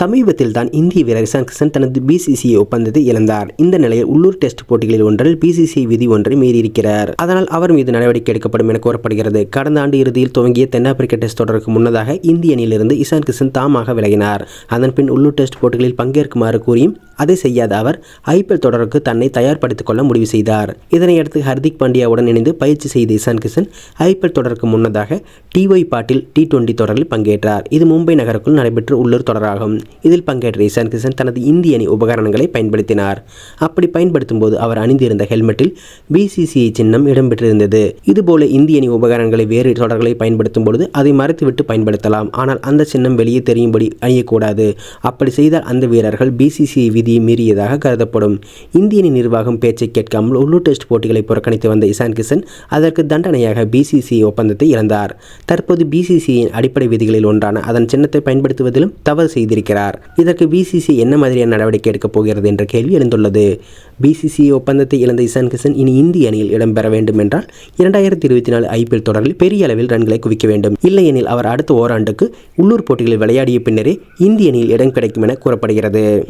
சமீபத்தில் தான் இந்திய வீரர் இசான் கிஷன் தனது பிசிசிஐ ஒப்பந்தத்தை இழந்தார். இந்த நிலையில் உள்ளூர் டெஸ்ட் போட்டிகளில் ஒன்றில் பிசிசிஐ விதி ஒன்றை மீறியிருக்கிறார். அதனால் அவர் மீது நடவடிக்கை எடுக்கப்படும் என கூறப்படுகிறது. கடந்த ஆண்டு இறுதியில் துவங்கிய தென்னாப்பிரிக்க டெஸ்ட் தொடருக்கு முன்னதாக இந்திய அணியிலிருந்து இசான் கிஷன் தாமாக விலகினார். அதன் பின் உள்ளூர் டெஸ்ட் போட்டிகளில் பங்கேற்குமாறு கூறியும் அதை செய்யாத அவர் ஐபிஎல் தொடருக்கு தன்னை தயார்படுத்திக் கொள்ள முடிவு செய்தார். இதனையடுத்து ஹர்திக் பாண்டியாவுடன் இணைந்து பயிற்சி செய்த இசான் கிஷன் ஐபிஎல் தொடருக்கு முன்னதாக டிஒய் பாட்டில் டி டுவெண்டி தொடரில் பங்கேற்றார். இது மும்பை நகருக்குள் நடைபெற்ற உள்ளூர் தொடராகும். இதில் பங்கேற்ற இசான் கிஷன் தனது இந்திய அணி உபகரணங்களை பயன்படுத்தினார். அப்படி பயன்படுத்தும் போது அவர் அணிந்திருந்த ஹெல்மெட்டில் பிசிசிஐ சின்னம் இடம்பெற்றிருந்தது. இதுபோல இந்திய அணி உபகரணங்களை வேறு தொடர்களை பயன்படுத்தும் பொழுது அதை மறைத்துவிட்டு பயன்படுத்தலாம். ஆனால் அந்த சின்னம் வெளியே தெரியும்படி அணியக்கூடாது. அப்படி செய்தால் அந்த வீரர்கள் பிசிசிஐ விதியை மீறியதாக கருதப்படும். இந்திய அணி நிர்வாகம் பேச்சை கேட்காமல் உள்ளூர் டெஸ்ட் போட்டிகளை புறக்கணித்து வந்த இசான் கிஷன் அதற்கு தண்டனையாக பிசிசிஐ ஒப்பந்தத்தை இழந்தார். தற்போது பிசிசிஐயின் அடிப்படை விதிகளில் ஒன்றான அதன் சின்னத்தை பயன்படுத்துவதிலும் தவறு செய்திருக்கிறார். இதற்கு பிசிசி என்ன மாதிரியான நடவடிக்கை எடுக்கப் போகிறது என்ற கேள்வி எழுந்துள்ளது. பிசிசி ஒப்பந்தத்தை இழந்த இசான் கிஷன் இனி இந்திய அணியில் இடம்பெற வேண்டும் என்றால் இரண்டாயிரத்தி இருபத்தி நாலு ஐபிஎல் தொடரில் பெரிய அளவில் ரன்களை குவிக்க வேண்டும். இல்லையெனில் அவர் அடுத்த ஓராண்டுக்கு உள்ளூர் போட்டிகளில் விளையாடிய பின்னரே இந்திய அணியில் இடம் கிடைக்கும் என கூறப்படுகிறது.